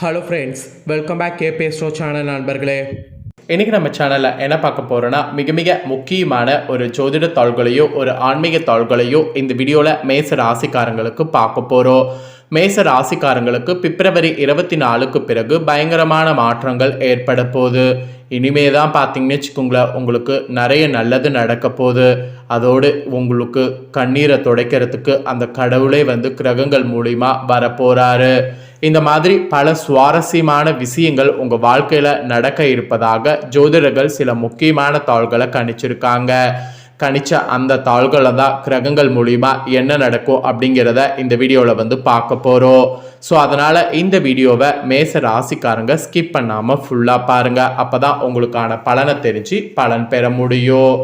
Hello friends welcome back கே பேஸ்டோ channel நண்பர்களே. இன்றைக்கி நம்ம சேனலில் என்ன பார்க்க போகிறோன்னா மிக மிக முக்கியமான ஒரு ஜோதிட தாள்களையோ ஒரு ஆன்மீக தாள்களையோ இந்த வீடியோவில் மேச ராசிக்காரங்களுக்கு பார்க்க போகிறோம் மேச ராசிக்காரங்களுக்கு பிப்ரவரி இருபத்தி நாலுக்கு பிறகு பயங்கரமான மாற்றங்கள் ஏற்பட போகுது. இனிமே தான் பார்த்தீங்கன்னு வச்சுக்கோங்களேன் உங்களுக்கு நிறைய நல்லது நடக்க போகுது. அதோடு உங்களுக்கு கண்ணீரை துடைக்கிறதுக்கு அந்த கடவுளே வந்து கிரகங்கள் மூலிமா வரப்போகிறாரு இந்த மாதிரி பல சுவாரஸ்யமான விஷயங்கள் உங்கள் வாழ்க்கையில் நடக்க இருப்பதாக ஜோதிடர்கள் சில முக்கியமான தாள்களை கணிச்சிருக்காங்க. கணிச்ச அந்த தாள்களை தான் கிரகங்கள் மூலிமா என்ன நடக்கும் அப்படிங்கிறத இந்த வீடியோவில் வந்து பார்க்க போகிறோம் ஸோ அதனால் இந்த வீடியோவை மேச ராசிக்காரங்க ஸ்கிப் பண்ணாமல் ஃபுல்லாக பாருங்கள் அப்போ தான் உங்களுக்கான பலனை தெரிஞ்சு பலன் பெற முடியும்.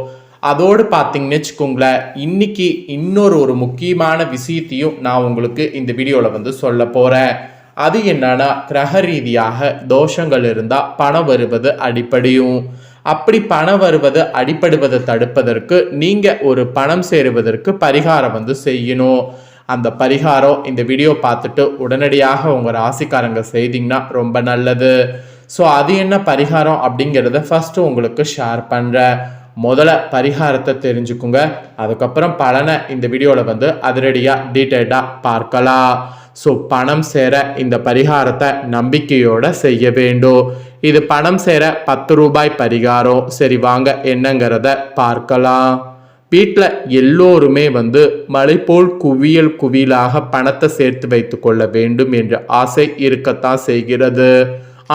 அதோடு பார்த்தீங்கன்னு வச்சுக்கோங்களேன் இன்னைக்கு இன்னொரு ஒரு முக்கியமான விஷயத்தையும் நான் உங்களுக்கு இந்த வீடியோவில் வந்து சொல்ல போகிறேன் அது என்னன்னா கிரக ரீதியாக தோஷங்கள் இருந்தால் பணம் வருவது அடிப்படையும். அப்படி பணம் வருவது அடிப்படுவதை தடுப்பதற்கு நீங்கள் ஒரு பணம் சேருவதற்கு பரிகாரம் வந்து செய்யணும். அந்த பரிகாரம் இந்த வீடியோ பார்த்துட்டு உடனடியாக உங்கள் ராசிக்காரங்க செய்தீங்கன்னா ரொம்ப நல்லது. ஸோ அது என்ன பரிகாரம் அப்படிங்கிறத ஃபஸ்ட்டு உங்களுக்கு ஷேர் பண்ணுறேன் முதல்ல பரிகாரத்தை தெரிஞ்சுக்குங்க. அதுக்கப்புறம் பலனை இந்த வீடியோவில் வந்து அதிரடியாக டீட்டெயில்டாக பார்க்கலாம். ஸோ பணம் சேர இந்த பரிகாரத்தை நம்பிக்கையோட செய்ய வேண்டும். இது பணம் சேர பத்து ரூபாய் பரிகாரம். சரி வாங்க என்னங்கிறத பார்க்கலாம். வீட்டில் எல்லோருமே வந்து மலை போல் குவியல் குவியலாக பணத்தை சேர்த்து வைத்து கொள்ள வேண்டும் என்ற ஆசை இருக்கத்தான் செய்கிறது.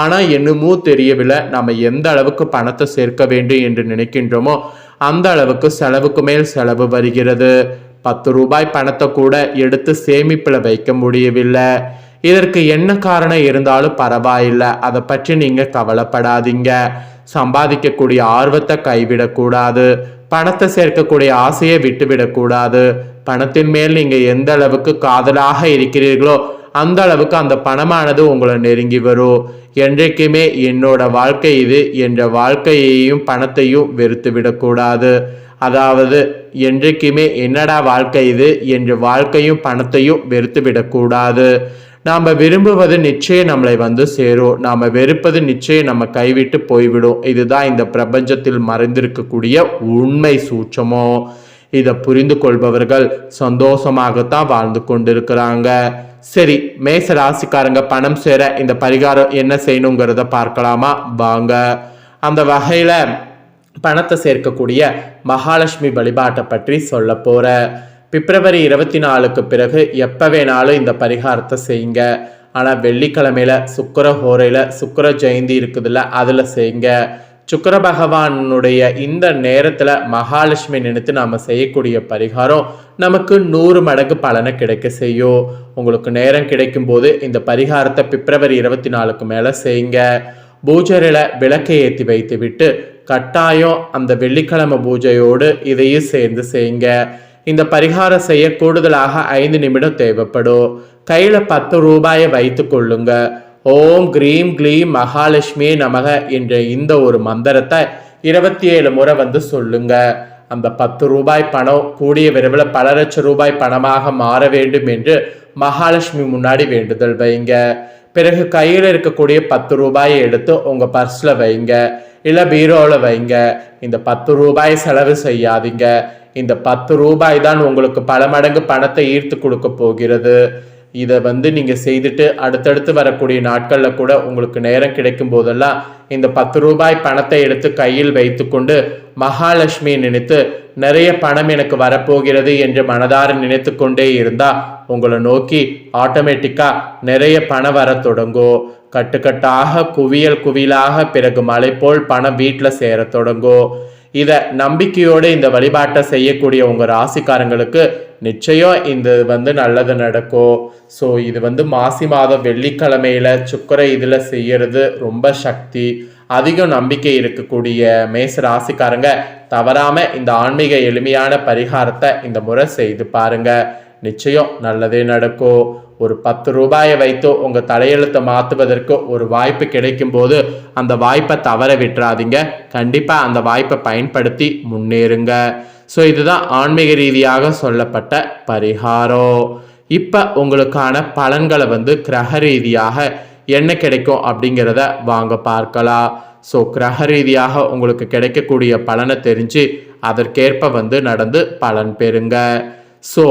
ஆனால் என்னமோ தெரியவில்லை நம்ம எந்த அளவுக்கு பணத்தை சேர்க்க வேண்டும் என்று நினைக்கின்றோமோ அந்த அளவுக்கு செலவுக்கு மேல் செலவு வருகிறது. பத்து ரூபாய் பணத்தை கூட எடுத்து சேமிப்பில் வைக்க முடியவில்லை. இதற்கு என்ன காரணம் இருந்தாலும் பரவாயில்லை. அதை பற்றி நீங்கள் கவலைப்படாதீங்க. சம்பாதிக்கக்கூடிய ஆர்வத்தை கைவிடக்கூடாது. பணத்தை சேர்க்கக்கூடிய ஆசையை விட்டுவிடக்கூடாது. பணத்தின் மேல் நீங்கள் எந்த அளவுக்கு காதலாக இருக்கிறீர்களோ அந்த அளவுக்கு அந்த பணமானது உங்களை நெருங்கி வரும். என்றைக்குமே என்னோட வாழ்க்கை இது. என்ற வாழ்க்கையையும் பணத்தையும் வெறுத்து விடக்கூடாது அதாவது என்றைக்குமே என்னடா வாழ்க்கை இது என்று வாழ்க்கையும் பணத்தையும் வெறுத்து விடக்கூடாது. நாம் விரும்புவது நிச்சயம் நம்மளை வந்து சேரும். நாம் வெறுப்பது நிச்சயம் நம்ம கைவிட்டு போய்விடும். இதுதான் இந்த பிரபஞ்சத்தில் மறைந்திருக்கக்கூடிய உண்மை சூட்சமோ. இதை புரிந்து கொள்பவர்கள் சந்தோஷமாகத்தான் வாழ்ந்து கொண்டிருக்கிறாங்க. சரி மேச ராசிக்காரங்க பணம் சேர இந்த பரிகாரம் என்ன செய்யணுங்கிறத பார்க்கலாமா? வாங்க. அந்த வகையில் பணத்தை சேர்க்கக்கூடிய மகாலட்சுமி வழிபாட்டை பற்றி சொல்ல போற. பிப்ரவரி இருபத்தி நாலுக்கு பிறகு எப்போ வேணாலும் இந்த பரிகாரத்தை செய்யுங்க. ஆனால் வெள்ளிக்கிழமையில சுக்கர ஹோரையில் சுக்கர ஜெயந்தி இருக்குதுல்ல அதில் செய்யுங்க. சுக்கர பகவானுடைய இந்த நேரத்தில் மகாலட்சுமி நினைத்து நாம் செய்யக்கூடிய பரிகாரம் நமக்கு நூறு மடங்கு பலனை கிடைக்க செய்யும். உங்களுக்கு நேரம் கிடைக்கும் போது இந்த பரிகாரத்தை பிப்ரவரி இருபத்தி நாலுக்கு மேலே செய்யுங்க. பூஜையில் விளக்கை ஏற்றி வைத்து விட்டு கட்டாயம் அந்த வெள்ளிக்கிழமை பூஜையோடு இதையும் சேர்ந்து செய்யுங்க. இந்த பரிகாரம் செய்ய கூடுதலாக ஐந்து நிமிடம் தேவைப்படும். கையில் பத்து ரூபாயை வைத்து கொள்ளுங்க. ஓம் கிரீம் க்ளீம் மகாலட்சுமி நமக என்ற இந்த ஒரு மந்திரத்தை இருபத்தி ஏழு முறை வந்து சொல்லுங்க. அந்த பத்து ரூபாய் பணம் கூடிய விரைவில் பல லட்சம் ரூபாய் பணமாக மாற வேண்டும் என்று மகாலட்சுமி முன்னாடி வேண்டுதல் வைங்க. பிறகு கையில் இருக்கக்கூடிய பத்து ரூபாயை எடுத்து உங்கள் பர்ஸில் வைங்க. இல்லை பீரோவில் வைங்க. இந்த பத்து ரூபாய் செலவு செய்யாதீங்க. இந்த பத்து ரூபாய் தான் உங்களுக்கு பல மடங்கு பணத்தை ஈர்த்து கொடுக்க போகிறது. இதை வந்து நீங்கள் செய்துட்டு அடுத்தடுத்து வரக்கூடிய நாட்களில் கூட உங்களுக்கு நேரம் கிடைக்கும் போதெல்லாம் இந்த பத்து ரூபாய் பணத்தை எடுத்து கையில் வைத்துக்கொண்டு மகாலட்சுமி நினைத்து நிறைய பணம் எனக்கு வரப்போகிறது என்று மனதார நினைத்து கொண்டே இருந்தால் உங்களை நோக்கி ஆட்டோமேட்டிக்காக நிறைய பணம் வர தொடங்கும் கட்டுக்கட்டாக குவியல் குவியலாக பிறகு மலை போல் பணம் வீட்டில் சேர தொடங்கும் இதை நம்பிக்கையோடு இந்த வழிபாட்டை செய்யக்கூடிய உங்கள் ராசிக்காரங்களுக்கு நிச்சயம் இந்த வந்து நல்லது நடக்கும் ஸோ இது வந்து மாசி மாதம் வெள்ளிக்கிழமையில சுக்கரை இதில் செய்யறது ரொம்ப சக்தி. அதிகம் நம்பிக்கை இருக்கக்கூடிய மேச ராசிக்காரங்க தவறாம இந்த ஆன்மீக எளிமையான பரிகாரத்தை இந்த முறை செய்து பாருங்க. நிச்சயம் நல்லதே நடக்கும் ஒரு பத்து ரூபாயை வைத்தோ உங்கள் தலையெழுத்தை மாற்றுவதற்கோ ஒரு வாய்ப்பு கிடைக்கும் போது அந்த வாய்ப்பை தவற விட்டுறாதீங்க. கண்டிப்பாக அந்த வாய்ப்பை பயன்படுத்தி முன்னேறுங்க. ஸோ இதுதான் ஆன்மீக ரீதியாக சொல்லப்பட்ட பரிகாரம். இப்போ உங்களுக்கான பலன்களை வந்து கிரக ரீதியாக என்ன கிடைக்கும் அப்படிங்கிறத வாங்க பார்க்கலாம். ஸோ கிரக ரீதியாக உங்களுக்கு கிடைக்கக்கூடிய பலனை தெரிஞ்சு அதற்கேற்ப வந்து நடந்து பலன் பெறுங்க. ஸோ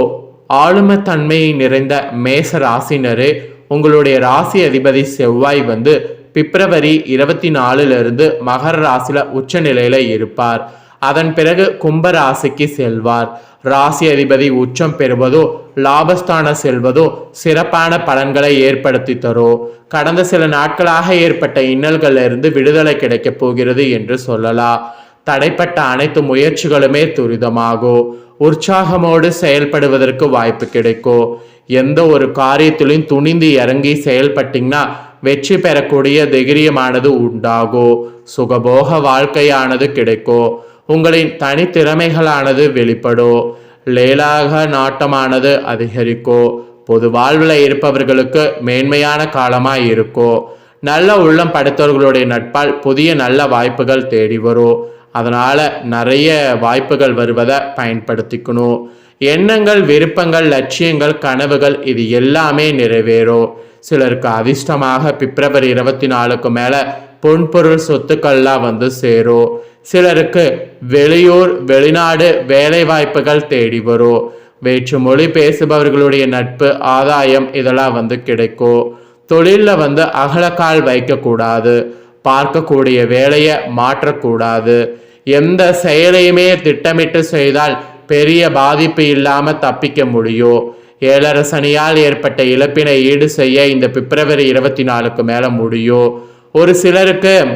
ஆளுமைத்தன்மை நிறைந்த மேச ராசினரே உங்களுடைய ராசி அதிபதி செவ்வாய் வந்து பிப்ரவரி இருபத்தி நாலுலேருந்து மகர ராசியில் உச்ச நிலையில் இருப்பார். அதன் பிறகு கும்ப ராசிக்கு செல்வார். ராசி அதிபதி உச்சம் பெறுவதோ லாபஸ்தான செல்வதோ சிறப்பான பலன்களை ஏற்படுத்தி தரும் கடந்த சில நாட்களாக ஏற்பட்ட இன்னல்களிலிருந்து விடுதலை கிடைக்கப் போகிறது என்று சொல்லலாம். தடைப்பட்ட அனைத்து முயற்சிகளுமே துரிதமாகும் உற்சாகமோடு செயல்படுவதற்கு வாய்ப்பு கிடைக்கும் எந்த ஒரு காரியத்திலும் துணிந்து இறங்கி செயல்பட்டீங்கன்னா வெற்றி பெறக்கூடிய தைரியமானது உண்டாகும் சுகபோக வாழ்க்கையானது கிடைக்கும் உங்களின் தனித்திறமைகளானது வெளிப்படும் லேலாக நாட்டமானது அதிகரிக்கும் பொது வாழ்வில் இருப்பவர்களுக்கு மேன்மையான காலமாக இருக்கும் நல்ல உள்ளம் படைத்தவர்களுடைய நட்பால் புதிய நல்ல வாய்ப்புகள் தேடி வரும் அதனால் நிறைய வாய்ப்புகள் வருவதை பயன்படுத்திக்கணும். எண்ணங்கள் விருப்பங்கள் லட்சியங்கள் கனவுகள் இது எல்லாமே நிறைவேறும். சிலருக்கு அதிர்ஷ்டமாக பிப்ரவரி இருபத்தி நாலுக்கு மேலே பொன்பொருள் சொத்துக்கள்லாம் வந்து சேரும். சிலருக்கு வெளியூர் வெளிநாடு வேலை வாய்ப்புகள் தேடி வரும். வேற்று மொழி பேசுபவர்களுடைய நட்பு ஆதாயம் இதெல்லாம் வந்து கிடைக்கும். தொழிலில் வந்து அகலக்கால் வைக்கக்கூடாது. பார்க்கக்கூடிய வேலையை மாற்றக்கூடாது. எந்த செயலையுமே திட்டமிட்டு செய்தால் பெரிய பாதிப்பு இல்லாமல் தப்பிக்க முடியும். ஏழரை சனியால் ஏற்பட்ட இழப்பினை ஈடு செய்ய இந்த பிப்ரவரி இருபத்தி நாலுக்கு மேலே முடியும். ஒரு சிலருக்கு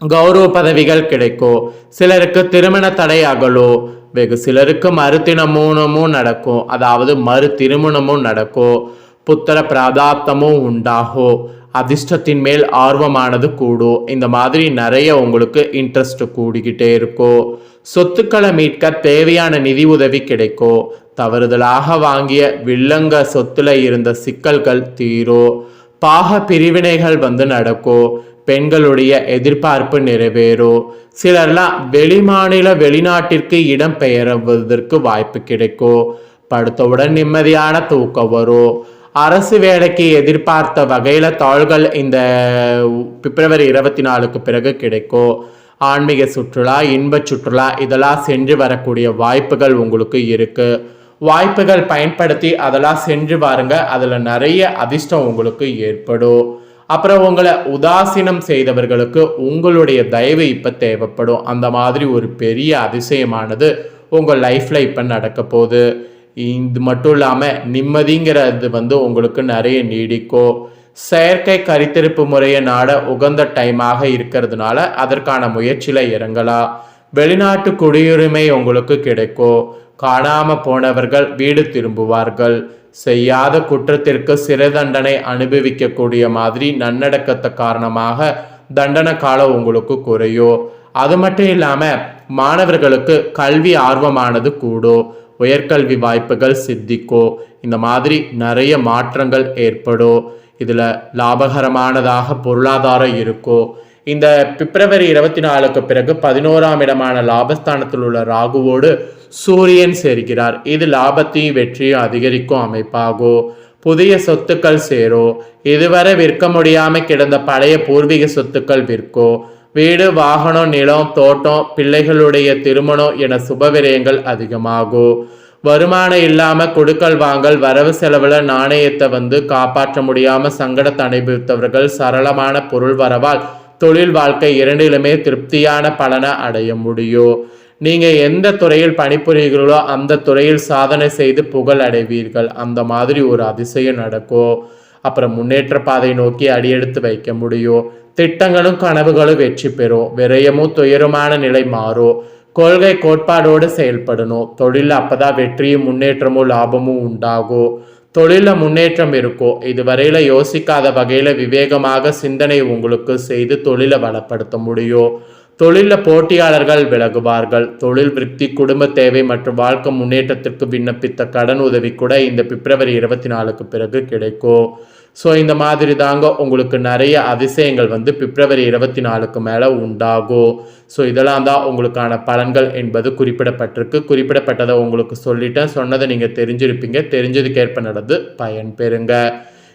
கௌரவ பதவிகள் கிடைக்கும். சிலருக்கு திருமண தடை அகலும். வெகு சிலருக்கு மறுதினமும் நடக்கும். அதாவது மறு திருமணமும் நடக்கும். புத்திர பிராதாப்தமும் உண்டாகும் அதிர்ஷ்டத்தின் மேல் ஆர்வமானது கூடும் இந்த மாதிரி நிறைய உங்களுக்கு இன்ட்ரெஸ்ட் கூடிக்கிட்டே இருக்கும் சொத்துக்களை மீட்க தேவையான நிதி உதவி கிடைக்கும் தவறுதலாக வாங்கிய வில்லங்க சொத்துல இருந்த சிக்கல்கள் தீரும் பாக பிரிவினைகள் வந்து நடக்கும் பெண்களுடைய எதிர்பார்ப்பு நிறைவேறும் சிலர்லாம் வெளிமாநில வெளிநாட்டிற்கு இடம் பெயர்வதற்கு வாய்ப்பு கிடைக்கும் படுத்தவுடன் நிம்மதியான தூக்கம் வரும் அரசு வேலைக்கு எதிர்பார்த்த வகையில் தாள்கள் இந்த பிப்ரவரி இருபத்தி நாலுக்கு பிறகு கிடைக்கும். ஆன்மீக சுற்றுலா இன்பச் சுற்றுலா இதெல்லாம் சென்று வரக்கூடிய வாய்ப்புகள் உங்களுக்கு இருக்குது வாய்ப்புகள் பயன்படுத்தி அதெல்லாம் சென்று வாருங்க அதில் நிறைய அதிர்ஷ்டம் உங்களுக்கு ஏற்படும். அப்புறம் உங்களை உதாசீனம் செய்தவர்களுக்கு உங்களுடைய தயவு இப்போ தேவைப்படும். அந்த மாதிரி ஒரு பெரிய அதிசயமானது உங்கள் லைஃப்பில் இப்போ நடக்க போகுது. இது மட்டும் இல்லாமல் நிம்மதிங்கிறது வந்து உங்களுக்கு நிறைய நீடிக்கும் செயற்கை கருத்திருப்பு முறையை நாட உகந்த டைமாக இருக்கிறதுனால அதற்கான முயற்சியில் இறங்கலாம் வெளிநாட்டு குடியுரிமை உங்களுக்கு கிடைக்கும் காணாம போனவர்கள் வீடு திரும்புவார்கள். செய்யாத குற்றத்திற்கு சிறை தண்டனை அனுபவிக்கக்கூடிய மாதிரி நன்னடக்கத்தை காரணமாக தண்டனை காலம் உங்களுக்கு குறையும் அது மட்டும் இல்லாமல் மாணவர்களுக்கு கல்வி ஆர்வமானது கூடும் உயர்கல்வி வாய்ப்புகள் சித்திக்கும் இந்த மாதிரி நிறைய மாற்றங்கள் ஏற்படும் இதில் லாபகரமானதாக பொருளாதாரம் இருக்கும் இந்த பிப்ரவரி இருபத்தி நாலுக்கு பிறகு பதினோராம் இடமான லாபஸ்தானத்தில் உள்ள ராகுவோடு சூரியன் சேர்க்கிறார் இது லாபத்தையும் வெற்றியும் அதிகரிக்கும் அமைப்பாகும் புதிய சொத்துக்கள் சேரும் இதுவரை விற்க முடியாமல் கிடந்த பழைய பூர்வீக சொத்துக்கள் விற்கும் வீடு வாகனம் நிலம் தோட்டம் பிள்ளைகளுடைய திருமணம் என சுப விரயங்கள் அதிகமாகும் வருமானம் இல்லாம கொடுக்கல் வாங்கல் வரவு செலவுல நாணயத்தை வந்து காப்பாற்ற முடியாம சங்கடத்தை அனுபவித்தவர்கள் சரளமான பொருள் வரவால் தொழில் வாழ்க்கை இரண்டிலுமே திருப்தியான பலனை அடைய முடியும் நீங்க எந்த துறையில் பணிபுரிகிறீர்களோ அந்த துறையில் சாதனை செய்து புகழ் அடைவீர்கள். அந்த மாதிரி ஒரு அதிசயம் நடக்கும். அப்புறம் முன்னேற்ற பாதை நோக்கி அடியெடுத்து வைக்க முடியும் திட்டங்களும் கனவுகளும் வெற்றி பெறும். விரயமும் துயரமான நிலை மாறும். கொள்கை கோட்பாடோடு செயல்படணும். தொழிலில் அப்பதான் வெற்றியும் முன்னேற்றமும் லாபமும் உண்டாகும். தொழிலில் முன்னேற்றம் இருக்கும். இதுவரையில யோசிக்காத வகையில விவேகமாக சிந்தனை உங்களுக்கு செய்து தொழிலை வளப்படுத்த முடியும். தொழிலில் போட்டியாளர்கள் விலகுவார்கள். தொழில் விருத்தி குடும்ப தேவை மற்றும் வாழ்க்கை முன்னேற்றத்திற்கு விண்ணப்பித்த கடன் உதவி கூட இந்த பிப்ரவரி இருபத்தி நாலுக்கு பிறகு கிடைக்கும். ஸோ இந்த மாதிரி தாங்க உங்களுக்கு நிறைய அதிசயங்கள் வந்து பிப்ரவரி இருபத்தி நாலுக்கு மேலே உண்டாகும் ஸோ இதெல்லாம் தான் உங்களுக்கான பலன்கள் என்பது குறிப்பிடப்பட்டிருக்கு. குறிப்பிடப்பட்டதை உங்களுக்கு சொல்லிட்டேன். சொன்னதை நீங்கள் தெரிஞ்சிருப்பீங்க. தெரிஞ்சதுக்கேற்ப நடந்து பயன் பெறுங்க.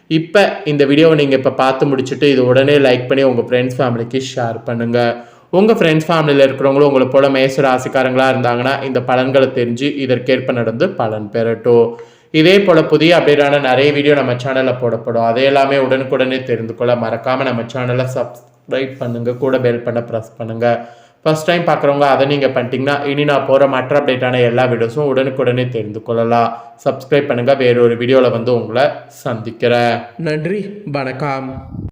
இப்போ இந்த வீடியோவை நீங்கள் இப்போ பார்த்து முடிச்சுட்டு இது உடனே லைக் பண்ணி உங்கள் ஃப்ரெண்ட்ஸ் ஃபேமிலிக்கு ஷேர் பண்ணுங்கள் உங்கள் ஃப்ரெண்ட்ஸ் ஃபேமிலியில் இருக்கிறவங்களும் உங்களை போல மேச ராசிக்காரங்களாக இருந்தாங்கன்னா இந்த பலன்களை தெரிஞ்சு இதற்கேற்ப நடந்து பலன் பெறட்டும். இதே போல் புதிய அப்டேட்டான நிறைய வீடியோ நம்ம சேனலில் போடப்படும். அதை எல்லாமே உடனுக்குடனே தெரிந்து கொள்ள மறக்காமல் நம்ம சேனலை சப்ஸ்கிரைப் பண்ணுங்கள் கூட பெல் பண்ண ப்ரெஸ் பண்ணுங்கள் ஃபஸ்ட் டைம் பார்க்குறவங்க அதை நீங்கள் பண்ணிட்டீங்கன்னா இனி நான் போகிற மற்ற அப்டேட்டான எல்லா வீடியோஸும் உடனுக்குடனே தெரிந்து கொள்ளலாம். சப்ஸ்கிரைப் பண்ணுங்கள் வேறொரு வீடியோவில் வந்து உங்களை சந்திக்கிறேன். நன்றி. வணக்கம்.